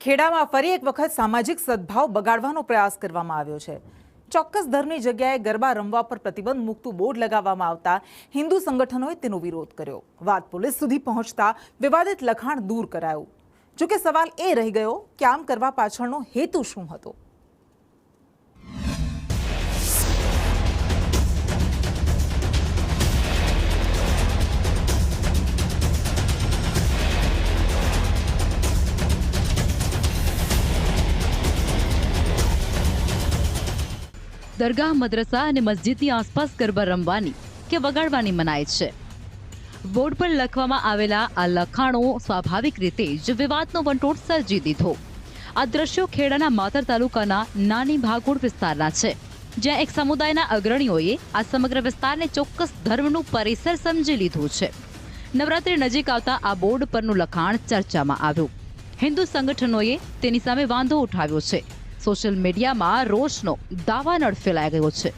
ખેડામાં ફરી એક વખત સામાજિક સદભાવ બગાડવાનો પ્રયાસ કરવામાં આવ્યો છે. ચોક્કસ ધર્મની જગ્યાએ ગરબા રમવા પર પ્રતિબંધ મૂકતું બોર્ડ લગાવવામાં આવતા હિન્દુ સંગઠનોએ તેનો વિરોધ કર્યો. વાત પોલીસ સુધી પહોંચતા વિવાદિત લખાણ દૂર કરાયું. જોકે સવાલ એ રહી ગયો કે આમ કરવા પાછળનો હેતુ શું હતો? દરગાહ, મદ્રસા અને મસ્જિદની આસપાસ ગરબા રમવાની કે વગાડવાની મનાય છે. બોર્ડ પર લખવામાં આવેલા આ લખાણો સ્વાભાવિક રીતે જ વિવાદનો વંટોળ સર્જી દીધો. આ દ્રશ્યો ખેડાના માતર તાલુકાના નાની ભાગોળ વિસ્તારના છે, જ્યાં એક સમુદાયના અગ્રણીઓએ આ સમગ્ર વિસ્તારને ચોક્કસ ધર્મનું પરિસર સમજી લીધું છે. નવરાત્રી નજીક આવતા આ બોર્ડ પરનું લખાણ ચર્ચામાં આવ્યું. હિન્દુ સંગઠનોએ તેની સામે વાંધો ઉઠાવ્યો છે. સોશિયલ મીડિયામાં રોષનો દાવાનળ ફેલાઈ ગયો છે.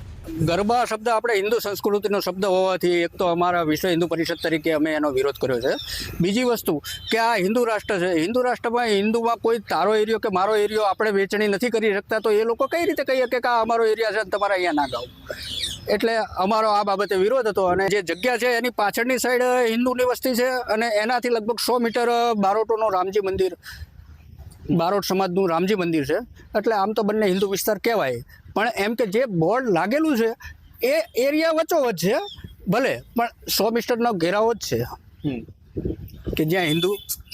ગરબા શબ્દ આપણે હિન્દુ સંસ્કૃતિનો શબ્દ હોવાથી એક તો અમારા વિશ્વ હિન્દુ પરિષદ તરીકે અમે એનો વિરોધ કર્યો છે. બીજી વસ્તુ કે આ હિન્દુ રાષ્ટ્ર છે, હિન્દુ રાષ્ટ્રમાં હિન્દુમાં કોઈ તારો એરિયો કે મારો એરિયો આપણે વેચણી નથી કરી શકતા, તો એ લોકો કઈ રીતે કહી શકે કે આ અમારો એરિયા છે તમારે અહીંયા ના ગાવ? એટલે અમારો આ બાબતે વિરોધ હતો અને જે જગ્યા છે એની પાછળની સાઈડ હિન્દુની વસ્તી છે અને એનાથી લગભગ સો મીટર બારોટોનું રામજી મંદિર બારોટ સમાજનું રામજી મંદિર છે. એટલે આમ તો બંને હિન્દુ વિસ્તાર કહેવાય. પણ એમ કે જે બોર્ડ લાગેલું છે એ એરિયા વચ્ચોવચ્ચ છે ભલે પણ સો મીટરનો ઘેરાવો જ છે કે જ્યાં હિન્દુ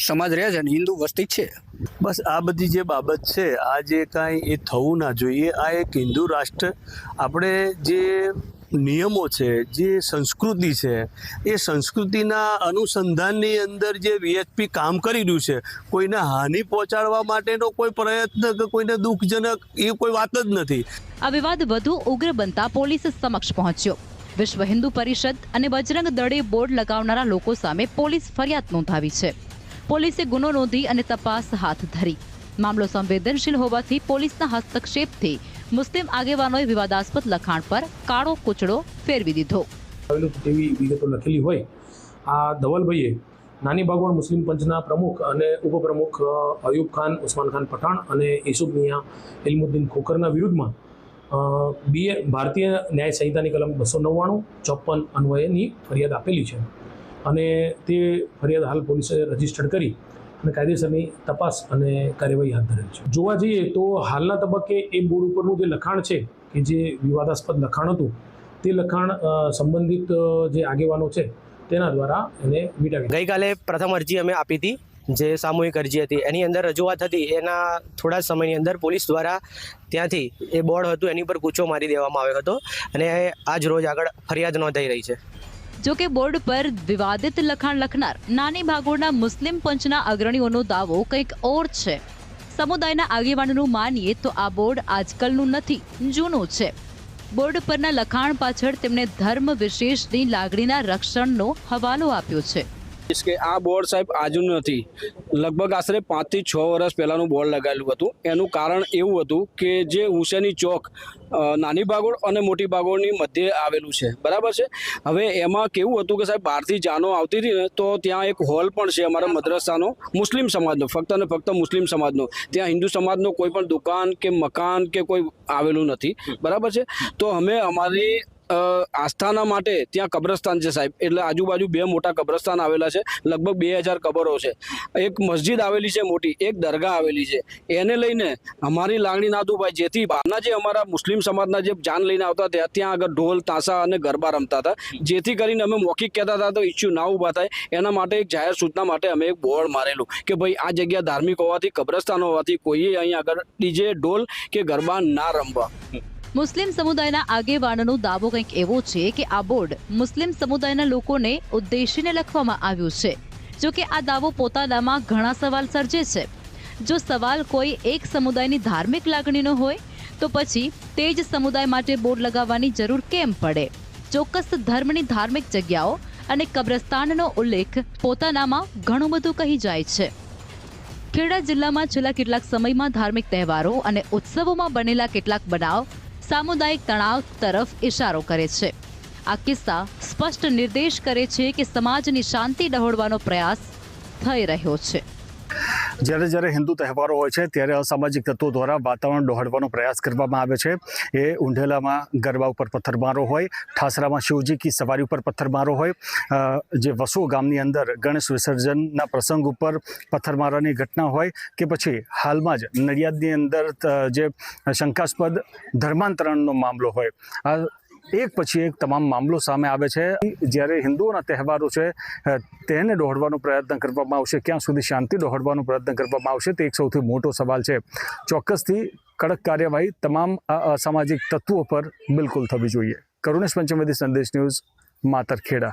સમાજ રહે છે ને હિન્દુ વસ્તી છે. બસ આ બધી જે બાબત છે આ જે કાંઈ એ થવું ના જોઈએ. આ એક હિન્દુ રાષ્ટ્ર આપણે જે નિયમો છે, જે સંસ્કૃતિ છે, એ સંસ્કૃતિના અનુસંધાનની અંદર જે વીએચપી કામ કરી રહ્યું છે, કોઈને હાનિ પહોંચાડવા માટેનો કોઈ પ્રયત્ન કે કોઈને દુઃખજનક એ કોઈ વાત જ નથી. આ વિવાદ વધુ ઉગ્ર બનતા પોલીસ સમક્ષ પહોંચ્યો. વિશ્વ હિન્દુ પરિષદ અને બજરંગ દળે બોર્ડ લગાવનારા લોકો સામે પોલીસ ફરિયાદ નોંધાવી છે. પોલીસે ગુનો નોંધી અને તપાસ હાથ ધરી. મામલો સંવેદનશીલ હોવાથી પોલીસના હસ્તક્ષેપથી મુસ્લિમ આગેવાનોએ વિવાદાસ્પદ લખાણ પર કાળો કૂચડો ફેરવી દીધો. તેવી વિગતો લખેલી હોય, આ ધવલભાઈએ નાની બાગવણ મુસ્લિમ પંચના પ્રમુખ અને ઉપપ્રમુખ અયુબ ખાન, ઉસ્માન ખાન પઠાણ અને યસુફ મિયા ઇલમુદ્દીન ખોખરના વિરુદ્ધમાં બીએ ભારતીય ન્યાય સંહિતાની કલમ બસો નવ્વાણું ચોપન અન્વયેની ફરિયાદ આપેલી છે. અને તે ફરિયાદ હાલ પોલીસે રજીસ્ટર્ડ કરી અને કાયદેસરની તપાસ અને કાર્યવાહી હાથ ધરેલ છે. જોવા જઈએ તો હાલના તબક્કે એ બોર્ડ ઉપરનું જે લખાણ છે, કે જે વિવાદાસ્પદ લખાણ હતું, તે લખાણ સંબંધિત જે આગેવાનો છે, તેના દ્વારા એને મીટાવી ગઈકાલે પ્રથમ અરજી અમે આપી હતી, જે સામૂહિક અરજી હતી. એની અંદર રજૂઆત હતી, એના થોડા સમયની અંદર પોલીસ દ્વારા ત્યાંથી એ બોર્ડ હતું, એની પર કૂચો મારી દેવામાં આવ્યો હતો અને આજ રોજ આગળ ફરિયાદ નોંધાઈ રહી છે. જો કે બોર્ડ પર વિવાદિત લખાણ લખનાર નાની ભાગોળના મુસ્લિમ પંચના અગ્રણીઓનો દાવો કંઈક ઓર છે. સમુદાયના આગેવાનોનું માનીએ તો આ બોર્ડ આજકાલનું નથી, જૂનું છે. બોર્ડ પરના લખાણ પાછળ તેમણે ધર્મ વિશેષની લાગણીના રક્ષણનો હવાલો આપ્યો છે. કે આ બોર્ડ સાહેબ આજનું નથી. લગભગ આશરે પાંચથી છ વર્ષ પહેલાંનું બોર્ડ લગાવેલું હતું. એનું કારણ એવું હતું કે જે હુસેની ચોક નાની બાગોળ અને મોટી બાગોળની મધ્યે આવેલું છે. બરાબર છે? હવે એમાં કેવું હતું કે સાહેબ, બહારથી જાનો આવતી હતી ને, તો ત્યાં એક હોલ પણ છે અમારા મદ્રસાનો, મુસ્લિમ સમાજનો, ફક્ત અને ફક્ત મુસ્લિમ સમાજનો. ત્યાં હિન્દુ સમાજનો કોઈ પણ દુકાન કે મકાન કે કોઈ આવેલું નથી. બરાબર છે? તો અમે અમારી આસ્થાના માટે ત્યાં કબ્રસ્તાન છે સાહેબ. એટલે આજુબાજુ બે મોટા કબ્રસ્તાન આવેલા છે. લગભગ બે હજાર કબરો છે. એક મસ્જિદ આવેલી છે મોટી, એક દરગાહ આવેલી છે. એને લઈને અમારી લાગણી ના દુભાઈ જેથી બહારના જે અમારા મુસ્લિમ સમાજના જે જાન લઈને આવતા હતા, ત્યાં આગળ ઢોલ, તાંસા અને ગરબા રમતા હતા. જેથી કરીને અમે મૌખિક કહેતા હતા, તો ઇસ્યુ ના ઊભા થાય. એના માટે એક જાહેર સૂચના માટે અમે એક બોર્ડ મારેલું કે ભાઈ, આ જગ્યા ધાર્મિક હોવાથી, કબ્રસ્તાન હોવાથી, કોઈએ અહીં આગળ ડીજે, ઢોલ કે ગરબા ના રમવા. મુસ્લિમ સમુદાયના આગેવાનનો દાવો કંઈક એવો છે કે આ બોર્ડ મુસ્લિમ સમુદાયના લોકોને ઉદ્દેશીને લખવામાં આવ્યું છે. જો કે આ દાવો પોતાનામાં ઘણા સવાલ સર્જે છે. જો સવાલ કોઈ એક સમુદાયની ધાર્મિક લાગણીનો હોય, તો પછી તે જ સમુદાય માટે બોર્ડ લગાવવાની જરૂર કેમ પડે? ચોક્કસ ધર્મની ધાર્મિક જગ્યાઓ અને કબ્રસ્તાનનો ઉલ્લેખ પોતાનામાં ઘણું બધું કહી જાય છે. ખેડા જિલ્લામાં છેલ્લા કેટલાક સમયમાં ધાર્મિક તહેવારો અને ઉત્સવોમાં બનેલા કેટલાક બનાવ સામુદાયિક તણાવ તરફ ઇશારો કરે છે. આ કિસ્સા સ્પષ્ટ નિર્દેશ કરે છે કે સમાજની શાંતિ ડહોળવાનો પ્રયાસ થઈ રહ્યો છે. જ્યારે જ્યારે હિન્દુ તહેવારો હોય છે ત્યારે અસામાજિક તત્વો દ્વારા વાતાવરણ ડહોળવાનો પ્રયાસ કરવામાં આવે છે. એ ઊંઢેલામાં ગરબા ઉપર પથ્થરમારો હોય, ઠાસરામાં શિવજી કી સવારી ઉપર પથ્થરમારો હોય જે વસો ગામની અંદર ગણેશ વિસર્જનના પ્રસંગ ઉપર પથ્થરમારાની ઘટના હોય કે પછી હાલમાં જ નડિયાદની અંદર જે શંકાસ્પદ ધર્માંતરણનો મામલો હોય. આ એક પછી એક તમામ મામલો સામે આવે છે. જ્યારે હિન્દુઓના તહેવારો છે તેને દોહડવાનો પ્રયત્ન કરવામાં આવશે, ક્યાં સુધી શાંતિ દોહડવાનો પ્રયત્ન કરવામાં આવશે તે એક સૌથી મોટો સવાલ છે. ચોક્કસથી કડક કાર્યવાહી તમામ અસામાજિક તત્વો પર બિલકુલ થવી જોઈએ. કરુણેશ પંચમદી સંદેશ ન્યૂઝ, માતરખેડા.